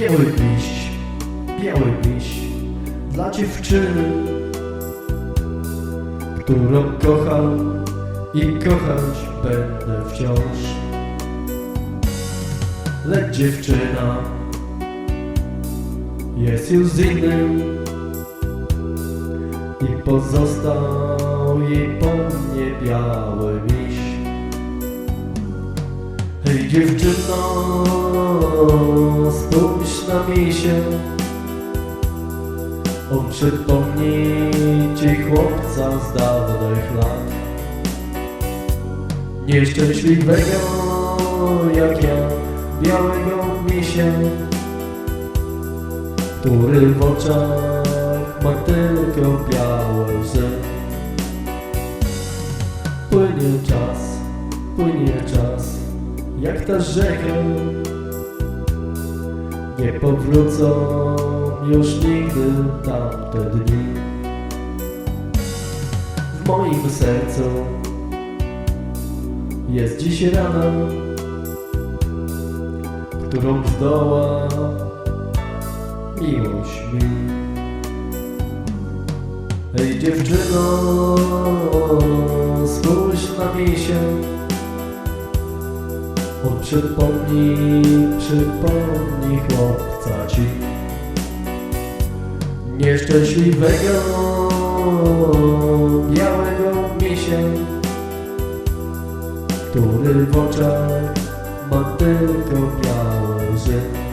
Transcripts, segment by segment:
Biały miś, biały miś dla dziewczyny, którą kocham i kochać będę wciąż. Lecz dziewczyna jest już z innym i pozostał jej po mnie biały miś. Hej dziewczyno, spójrz na misię On przypomni ci chłopca z dawnych lat. Nieszczęśliwego jak ja, białego misia Który w oczach ma tylko białe łzy. Płynie czas, płynie czas, jak ta rzeka. Nie powrócą już nigdy tamte dni. W moim sercu jest dziś rana, którą zdoła miłość mi. Ej dziewczyno, spójrz na misię On przypomni, przypomni chłopca ci. Nieszczęśliwego, białego misia Który w oczach ma tylko białe łzy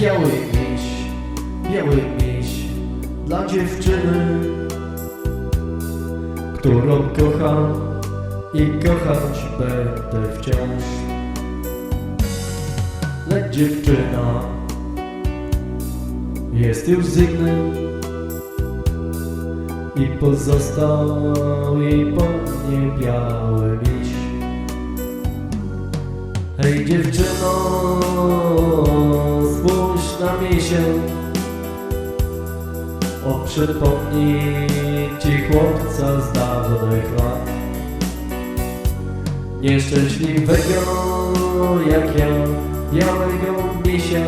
Biały miś, biały miś dla dziewczyny, którą kocham i kochać będę wciąż. Lecz dziewczyna jest już z innym i pozostał jej po mnie biały miś. Hej dziewczyno, na misię On przypomni ci chłopca z dawnych lat Nieszczęśliwego jak ja, białego misia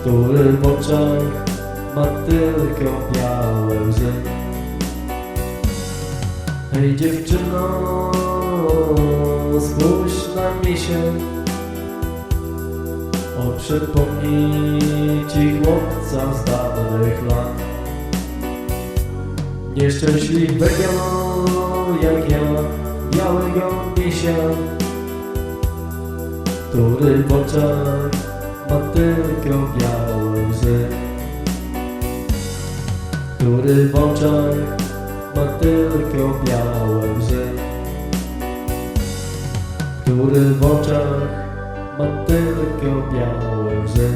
Który w oczach ma tylko białe łzy. Hej dziewczyno, spójrz na misię On przypomni ci chłopca z dawnych lat. Nieszczęśliwego jak ja, białego misia Który w oczach ma tylko białe łzy. Który w oczach ma tylko białe łzy. Który w oczach ma tylko białe łzy